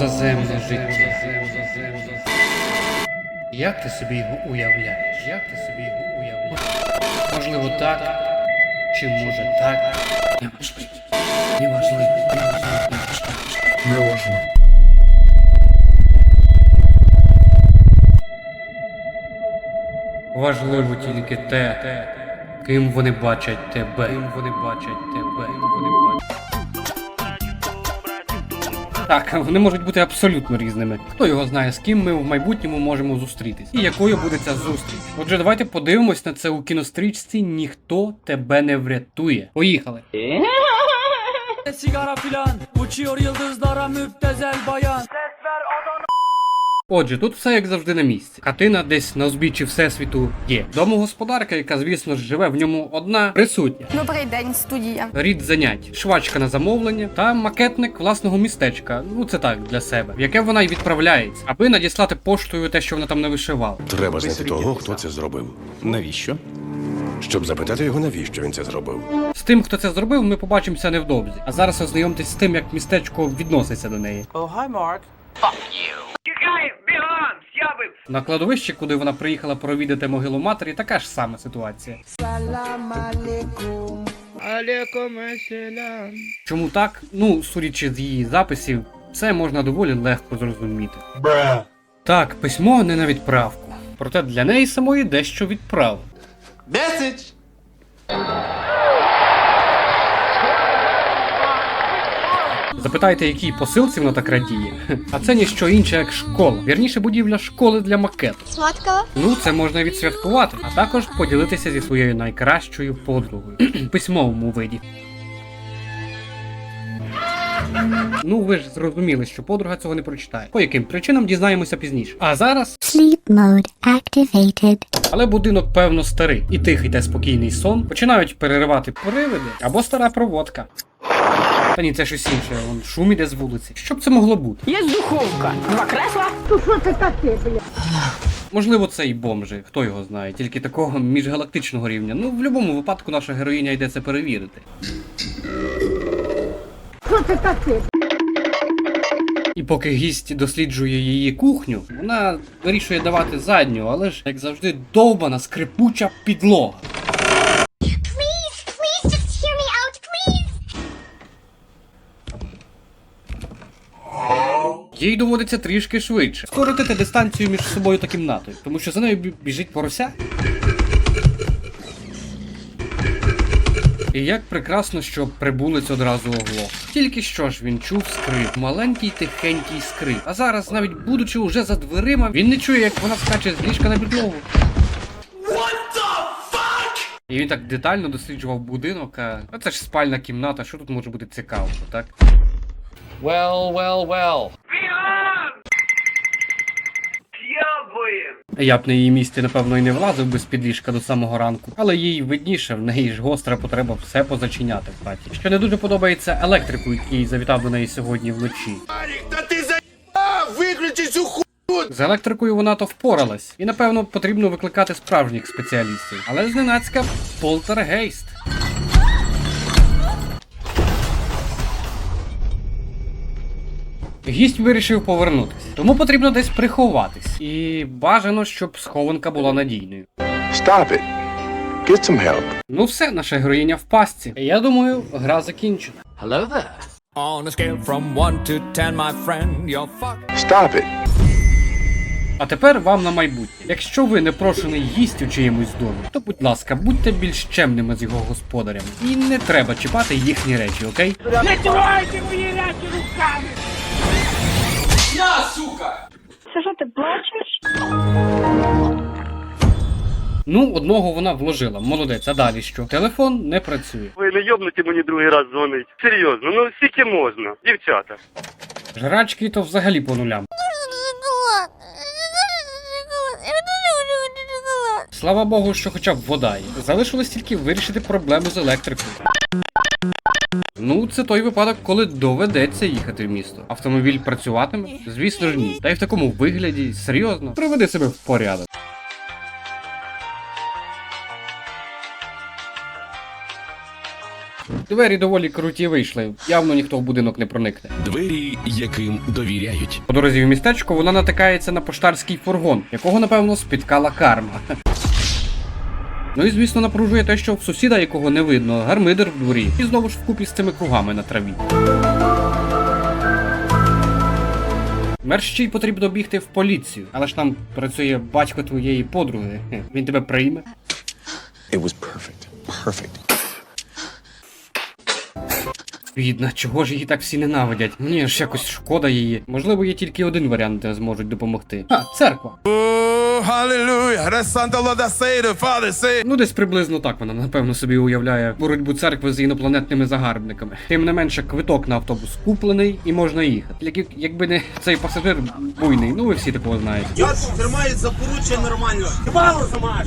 Позаземне життя. Як ти собі його уявляєш? Як ти собі його уявляєш? Можливо, так, чи може так? Неважливо. Неважливо. Неважливо. Важливо тільки те, ким вони бачать тебе. Ким вони бачать тебе. Ким вони бачать. Так, вони можуть бути абсолютно різними. Хто його знає, з ким ми в майбутньому можемо зустрітись. І якою буде ця зустріч. Отже, давайте подивимось на це у кінострічці Ніхто тебе не врятує. Поїхали. Sigara filan Uçuyor yıldızlara müptezel bayan Отже, тут все як завжди на місці. Хатина десь на узбіччі всесвіту є. Домогосподарка, яка, звісно ж, живе в ньому одна, присутня. Добрий день, студія. Рід занять, швачка на замовлення та макетник власного містечка. Ну це так для себе, в яке вона й відправляється, аби надіслати поштою те, що вона там не вишивала. Треба знайти того, хто це зробив. Навіщо? Щоб запитати його, навіщо він це зробив. З тим, хто це зробив, ми побачимося невдовзі. А зараз ознайомтесь з тим, як містечко відноситься до неї. Oh hi Mark На кладовищі, куди вона приїхала провідати могилу матері, така ж сама ситуація. Чому так? Ну, судячи з її записів, це можна доволі легко зрозуміти. Так, письмо не на відправку. Проте для неї самої дещо відправили. Меседж! Запитайте, якій посилці воно так радіє. А це ніщо інше, як школа. Вірніше будівля школи для макету. Сладкого? Ну, це можна відсвяткувати, а також поділитися зі своєю найкращою подругою. В письмовому виді. Ну, ви ж зрозуміли, що подруга цього не прочитає. По яким причинам дізнаємося пізніше. А зараз. Sleep mode activated. Але будинок, певно, старий, і тихий та спокійний сон починають переривати привиди або стара проводка. Та ні, це щось інше, вон шум іде з вулиці. Що б це могло бути? Є духовка, два кресла. тут що це таке. Можливо, це і бомжи, хто його знає, тільки такого міжгалактичного рівня. Ну, в будь-якому випадку наша героїня йде це перевірити. І поки гість досліджує її кухню, вона вирішує давати задню, але ж, як завжди, довбана скрипуча підлога. Їй доводиться трішки швидше скоротити дистанцію між собою та кімнатою, тому що за нею біжить порося. І як прекрасно, що прибулець одразу оглох. Тільки що ж він чув скрип, маленький тихенький скрип. А зараз, навіть будучи уже за дверима, він не чує, як вона скаче з ліжка на підлогу. І він так детально досліджував будинок, а а це ж спальна кімната, що тут може бути цікавого, так? Well, well, well. Я б на її місці, напевно, і не влазив би з-під ліжка до самого ранку, але їй видніше, в неї ж гостра потреба все позачиняти в хаті. Що не дуже подобається електрику, який завітав до неї сьогодні вночі. Та ти за виключи цю ху... З електрикою вона то впоралась, і напевно потрібно викликати справжніх спеціалістів. Але зненацька полтергейст. Гість вирішив повернутись, тому потрібно десь приховатись. І бажано, щоб схованка була надійною. Stop it. Get some help. Ну все, наша героїня в пастці. Я думаю, гра закінчена. Hello there. On a scale from 1 to 10 my friend You're fuck Stop it. А тепер вам на майбутнє. Якщо ви непрошений гість у чиємусь домі, то будь ласка, будьте більш чемними з його господарями. І не треба чіпати їхні речі, окей? Це що ти плачеш? Ну, одного вона вложила, молодець, а далі що? Телефон не працює. Ви не йобнуті мені другий раз дзвонить. Серйозно, ну скільки можна, дівчата. Жрачки то взагалі по нулям. Слава Богу, що хоча б вода є. Залишилось тільки вирішити проблему з електрикою. Це той випадок, коли доведеться їхати в місто. Автомобіль працюватиме? Звісно ж ні. Та й в такому вигляді, серйозно, приведи себе в порядок. Двері доволі круті вийшли, явно ніхто в будинок не проникне. Двері, яким довіряють. По дорозі в містечко вона натикається на поштарський фургон, якого напевно спіткала карма. Ну і звісно напружує те, що в сусіда, якого не видно, гармидер в дворі, і знову ж вкупі з цими кругами на траві. Мерщій потрібно бігти в поліцію, але ж там працює батько твоєї подруги. Він тебе прийме. It was perfect. Perfect. Бідна, чого ж її так всі ненавидять? Мені ж якось шкода її. Можливо, є тільки один варіант, де зможуть допомогти. А, церква. Ну, десь приблизно так вона, напевно, собі уявляє боротьбу церкви з інопланетними загарбниками. Тим не менше, квиток на автобус куплений і можна їхати. Як, якби не цей пасажир буйний, ну ви всі такого знаєте. Я тримаю за поруччя нормально. Хвалу замаш.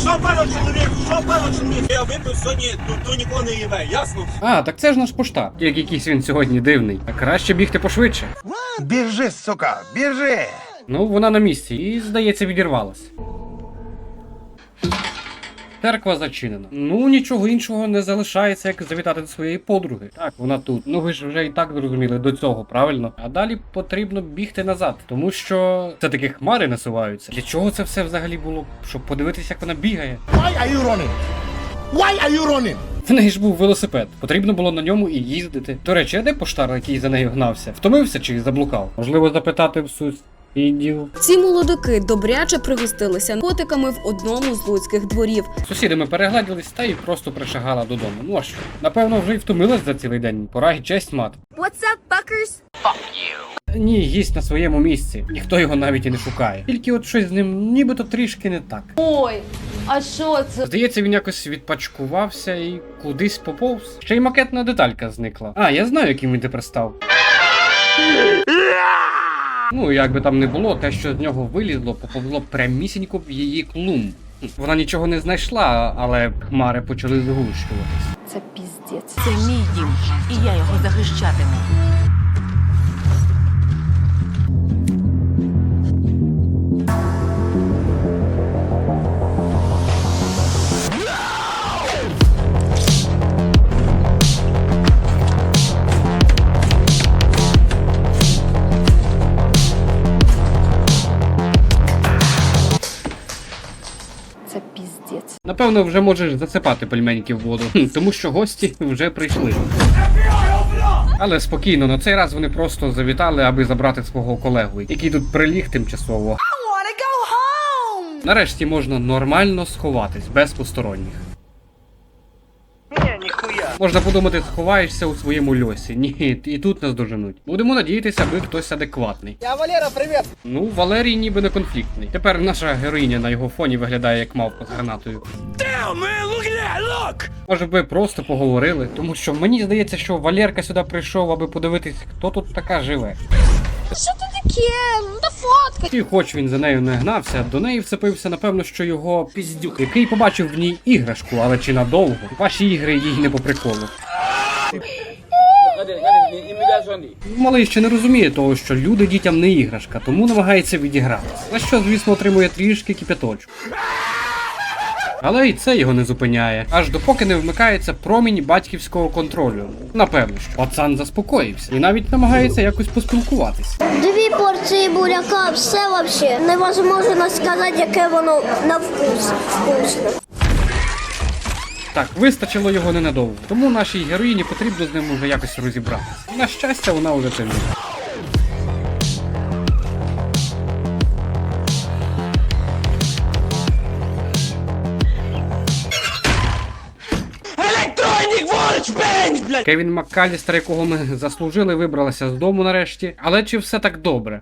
Що пало чоловік? Що пало чоловік? Я випив сьогодні, то, то нікого не їбе, ясно? А, так це ж наш поштар. Як якийсь він сьогодні дивний. А краще бігти пошвидше. Біжи, сука, біжи. Ну, вона на місці і, здається, відірвалась. Церква зачинена. Ну, нічого іншого не залишається, як завітати до своєї подруги. Так, вона тут. Ну ви ж вже і так зрозуміли до цього, правильно? А далі потрібно бігти назад, тому що це таки хмари насуваються. Для чого це все взагалі було? Щоб подивитися, як вона бігає. Why are you running? Why are you running? В неї ж був велосипед. Потрібно було на ньому і їздити. До речі, а де поштар, який за нею гнався? Втомився чи заблукав? Можливо, запитати в сусідів. Ці молодики добряче пригостилися котиками в одному з луцьких дворів. Сусідами перегладились та й просто пришагала додому. Ну а що? Напевно, вже й втомилась за цілий день. Пора й честь мати. What's up, fuckers? Ні, їсть на своєму місці. Ніхто його навіть і не шукає. Тільки от щось з ним нібито трішки не так. Ой, а що це? Здається, він якось відпачкувався і кудись поповз. Ще й макетна деталька зникла. А, я знаю, яким він тепер став. Ну, як би там не було, те, що з нього вилізло, поповзло прямісінько в її клум. Вона нічого не знайшла, але хмари почали згущуватись. Це піздець. Це мій дім, і я його захищатиму. Напевно, вже можеш засипати пельменьки в воду, тому що гості вже прийшли. Але спокійно, на цей раз вони просто завітали, аби забрати свого колегу, який тут приліг тимчасово. Нарешті можна нормально сховатись без посторонніх. Можна подумати, сховаєшся у своєму льосі. Ні, і тут нас доженуть. Будемо надіятися, аби хтось адекватний. Я Валера, привіт. Ну, Валерій ніби не конфліктний. Тепер наша героїня на його фоні виглядає як мавпа з гранатою. Damn, man, look at that, look! Може би просто поговорили, тому що мені здається, що Валерка сюди прийшов, аби подивитись, хто тут така живе. Що це таке? Ну фотка. І хоч він за нею не гнався, до неї вцепився, напевно, що його піздюк, який побачив в ній іграшку, але чи надовго. Ваші ігри їй не по приколу. Малий ще не розуміє того, що люди дітям не іграшка, тому намагається відігратися. На що, звісно, отримує трішки кипяточку. Але і це його не зупиняє, аж допоки не вмикається промінь батьківського контролю. Напевно, що пацан заспокоївся і навіть намагається якось поспілкуватись. Дві порції буряка, все вообще. Невозможно сказати, яке воно на вкус. Вкусне. Так, вистачило його ненадовго, тому нашій героїні потрібно з ним уже якось розібратися. На щастя, вона уже це вміє. Кевін Маккалістер, якого ми заслужили, вибралася з дому нарешті. Але чи все так добре?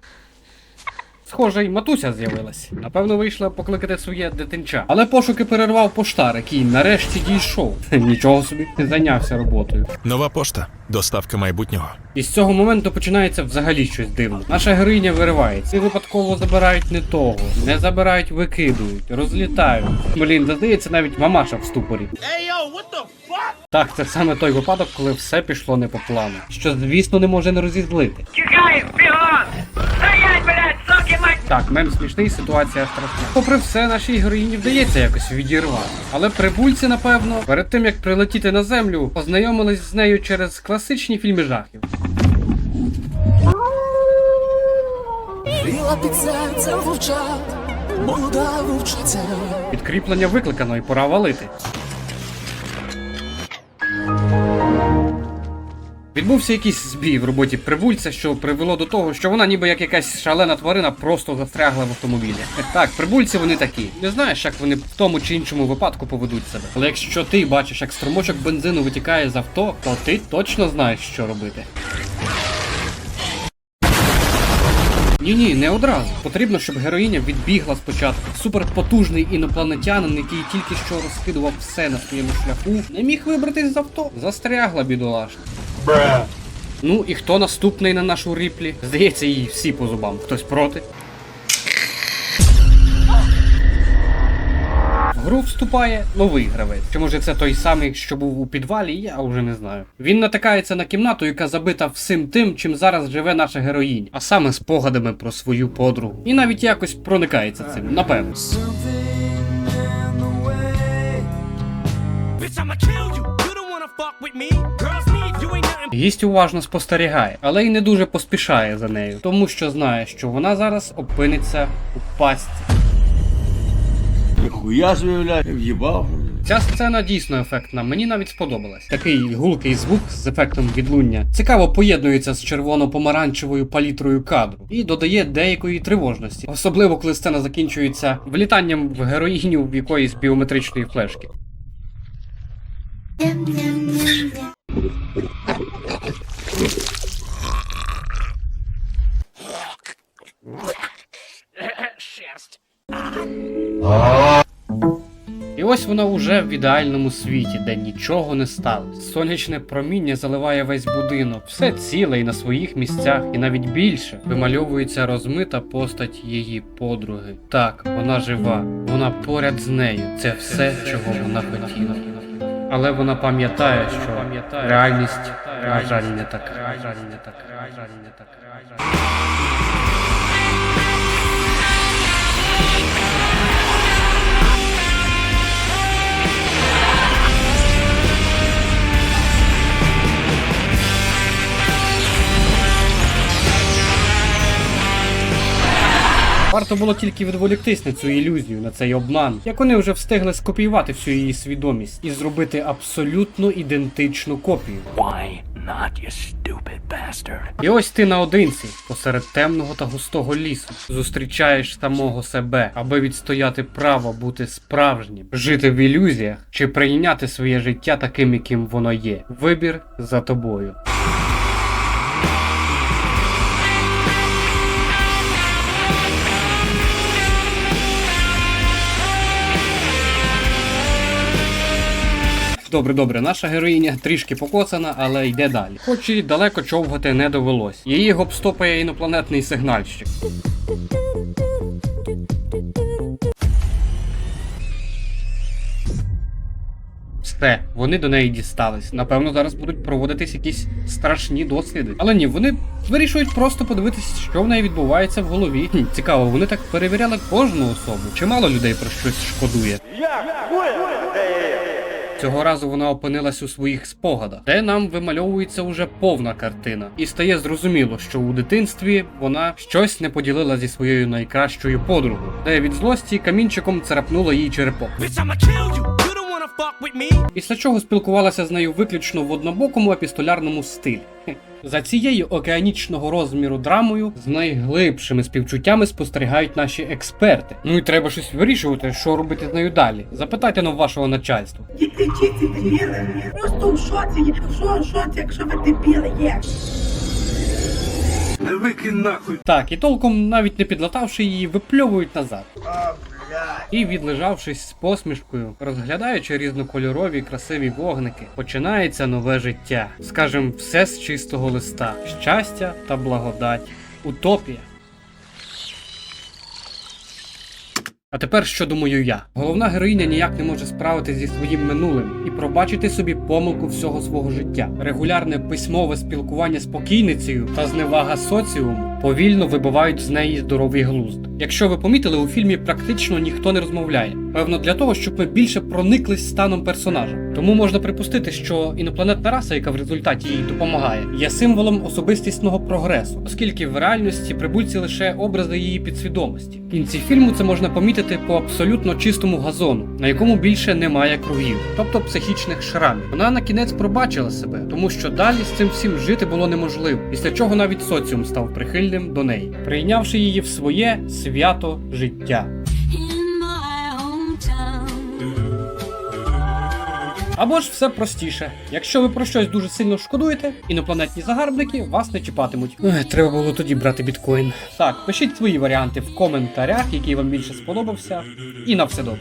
Схоже, й матуся з'явилась. Напевно, вийшла покликати своє дитинча. Але пошуки перервав поштар, який нарешті дійшов. Нічого собі не зайнявся роботою. Нова пошта. Доставка майбутнього. І з цього моменту починається взагалі щось дивне. Наша героїня виривається. І випадково забирають не того. Не забирають, викидують, розлітають. Блін, здається, навіть мамаша в ступорі. Так, це саме той випадок, коли все пішло не по плану. Що, звісно, не може не розізлити. Тікай, бігом! Так, мем смішний, ситуація страшна. Попри все, нашій героїні вдається якось відірвати. Але прибульці, напевно, перед тим як прилетіти на землю, познайомились з нею через класичні фільми жахів. Біла під серцем вовчат, молода вовчиця. Підкріплення викликано і пора валити. Відбувся якийсь збій в роботі прибульця, що привело до того, що вона ніби як якась шалена тварина просто застрягла в автомобілі. Так, прибульці вони такі. Не знаєш, як вони в тому чи іншому випадку поведуть себе. Але якщо ти бачиш, як струмочок бензину витікає з авто, то ти точно знаєш, що робити. Ні, ні, не одразу. Потрібно, щоб героїня відбігла спочатку. Суперпотужний інопланетянин, який тільки що розкидував все на своєму шляху, не міг вибратись з авто. Застрягла бідолашна. Ну і хто наступний на нашу ріплі? Здається, їй всі по зубам. Хтось проти. В гру вступає новий гравець. Чи може це той самий, що був у підвалі, я вже не знаю. Він натикається на кімнату, яка забита всім тим, чим зараз живе наша героїня, а саме спогадами про свою подругу. І навіть якось проникається цим, напевно. Bitch, I'ma kill you. You don't wanna fuck with me. Girls Гість уважно спостерігає, але й не дуже поспішає за нею, тому що знає, що вона зараз опиниться у пастці. Ніхуя ж в'їбав. Ця сцена дійсно ефектна, мені навіть сподобалась. Такий гулкий звук з ефектом відлуння цікаво поєднується з червоно-помаранчевою палітрою кадру і додає деякої тривожності, особливо коли сцена закінчується влітанням в героїню в якоїсь біометричної флешки. І ось вона уже в ідеальному світі, де нічого не сталося. Сонячне проміння заливає весь будинок, все ціле і на своїх місцях, і навіть більше вимальовується розмита постать її подруги. Так, вона жива, вона поряд з нею. Це все, чого вона хотіла. Але вона пам'ятає, що реальність, на жаль, не така. На жаль, не така. На жаль, не така. Варто було тільки відволіктись на цю ілюзію, на цей обман, як вони вже встигли скопіювати всю її свідомість і зробити абсолютно ідентичну копію. Why not, you stupid bastard? І ось ти наодинці, посеред темного та густого лісу, зустрічаєш самого себе, аби відстояти право бути справжнім, жити в ілюзіях чи прийняти своє життя таким, яким воно є. Вибір за тобою. Добре, добре, наша героїня трішки покоцана, але йде далі. Хоч і далеко човгати не довелось. Її гопстопає інопланетний сигнальщик. Все, вони до неї дістались. Напевно, зараз будуть проводитись якісь страшні досліди. Але ні, вони вирішують просто подивитись, що в неї відбувається в голові. Хм, цікаво, вони так перевіряли кожну особу. Чимало людей про щось шкодує. Цього разу вона опинилась у своїх спогадах, де нам вимальовується уже повна картина, і стає зрозуміло, що у дитинстві вона щось не поділила зі своєю найкращою подругою, де від злості камінчиком царапнула їй черепок. Після чого спілкувалася з нею виключно в однобокому епістолярному стилі. За цією океанічного розміру драмою з найглибшими співчуттями спостерігають наші експерти. Ну і треба щось вирішувати, що робити з нею далі. Запитайте на вашого начальства. Не кричіть, дебіли. Просто в шоці. Що шоці, якщо ви дебіли є? Не викинь нахуй. Так, і толком навіть не підлатавши її, випльовують назад. І відлежавшись з посмішкою, розглядаючи різнокольорові красиві вогники, починається нове життя. Скажем, все з чистого листа, щастя та благодать, утопія. А тепер що думаю я? Головна героїня ніяк не може справитися зі своїм минулим і пробачити собі помилку всього свого життя. Регулярне письмове спілкування з покійницею та зневага соціуму повільно вибивають з неї здоровий глузд. Якщо ви помітили, у фільмі практично ніхто не розмовляє. Певно, для того, щоб ми більше прониклись станом персонажа. Тому можна припустити, що інопланетна раса, яка в результаті їй допомагає, є символом особистісного прогресу, оскільки в реальності прибульці лише образи її підсвідомості. В кінці фільму це можна помітити по абсолютно чистому газону, на якому більше немає кругів, тобто психічних шрамів. Вона на кінець пробачила себе, тому що далі з цим всім жити було неможливо, після чого навіть соціум став прихильним до неї, прийнявши її в своє свято життя. Або ж все простіше. Якщо ви про щось дуже сильно шкодуєте, інопланетні загарбники вас не чіпатимуть. Ех, треба було тоді брати біткоін. Так, пишіть свої варіанти в коментарях, який вам більше сподобався. І на все добре.